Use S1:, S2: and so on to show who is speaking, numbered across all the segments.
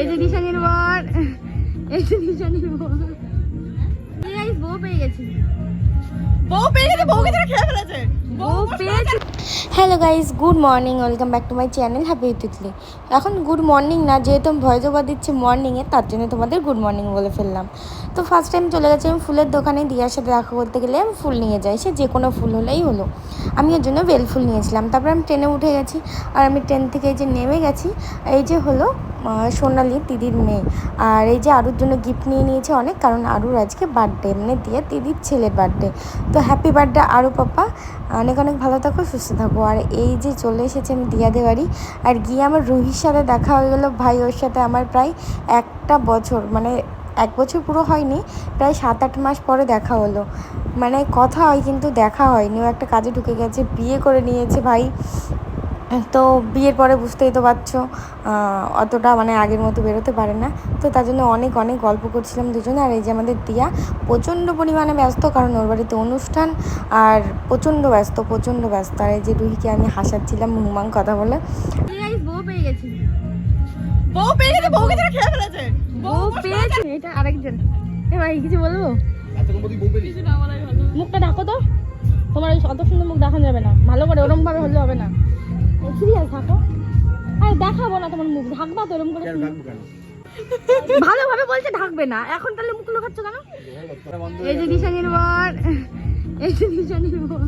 S1: এই যে দিশানির বর এই যে দিশানির বর বউ পেয়ে গেছি।
S2: বউ পেয়ে গেছে বউকে ধরে খেয়ে ফেলেছে।
S1: বউ পেয়েছি।
S3: Hello guys good morning welcome back to my channel happy Titli এখন গুড মর্নিং না যেহেতু আমি ভয়েস ওভার দিচ্ছি মর্নিংয়ে তার জন্য তোমাদের গুড মর্নিং বলে ফেললাম। তো ফার্স্ট টাইম চলে গেছি আমি ফুলের দোকানে দিয়ার সাথে দেখা করতে গেলে আমি ফুল নিয়ে যাই সে যে কোনো ফুল হলেই হলো। আমি ওর জন্য বেল ফুল নিয়েছিলাম তারপর আমি ট্রেনে উঠে গেছি আর আমি ট্রেন থেকে এই যে নেমে গেছি এই যে হলো সোনালি দিদির মেয়ে। আর এই যে আরুর জন্য গিফট নিয়ে নিয়েছে অনেক, কারণ আরুর আজকে বার্থডে এমনি দিয়ে দিদির ছেলের বার্থডে তো হ্যাপি বার্থডে আরু পাপা। অনেক অনেক ভালো থাকো, সুস্থ থাকো। আর এই যে চলে এসেছে আমি দিয়াদের বাড়ি আর গিয়ে আমার রুহির সাথে দেখা হয়ে গেলো। ভাই, ওর সাথে আমার প্রায় একটা বছর মানে এক বছর পুরো হয়নি, প্রায় সাত আট মাস পরে দেখা হলো। মানে কথা হয়, কিন্তু দেখা হয়নি। ও একটা কাজে ঢুকে গেছে, বিয়ে করে নিয়েছে ভাই। তো বিয়ের পরে বুঝতেই তো পারছ অতটা মানে আগের মতো বেরোতে পারে না। তো তার জন্য অনেক অনেক গল্প করছিলাম দুজনে। আর এই যে আমাদের দিয়া প্রচণ্ড পরিমাণে ব্যস্ত কারণ ওর বাড়িতে অনুষ্ঠান আর প্রচণ্ড ব্যস্ত প্রচণ্ড ব্যস্ত। আর এই যে রুহিকে আমি হাসাচ্ছিলাম মুংমাং কথা বলে।
S1: বউ পেয়ে গেছি।
S2: বউ পেয়ে গেছে বউকে ধরে খেয়ে ফেলেছে?
S1: বউ পেয়েছি এটা আরেকজন। এ ভাই কিছু বলব? মুখটা ঢাকো তো। তোমার ওই অত সুন্দর মুখ দেখানো যাবে না। ভালো করে ওরম ভাবে হলে হবে না। থাকো আরে দেখাবো না তোমার মুখ ঢাকবা তো ওরম করে। ভালোভাবে বলছে ঢাকবে না এখন তাহলে মুখ লুকাচ্ছ কেন? এই যে দিশানির বর এই যে দিশানির বর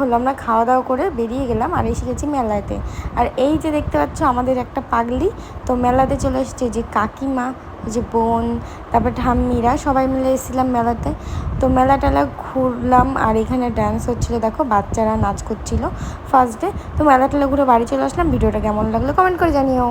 S3: হলো আমরা খাওয়া দাওয়া করে বেরিয়ে গেলাম আর এসে গেছি মেলাতে। আর এই যে দেখতে পাচ্ছ আমাদের একটা পাগলি তো মেলাতে চলে এসেছে যে কাকিমা যে বোন, তারপর ঠাম্মিরা, সবাই মিলে এসেছিলাম মেলাতে। তো মেলা টেলা ঘুরলাম আর এখানে ড্যান্স হচ্ছিল। দেখো বাচ্চারা নাচ করছিল ফার্স্ট ডে তো মেলা টেলা ঘুরে বাড়ি চলে আসলাম। ভিডিওটা কেমন লাগল কমেন্ট করে জানিও।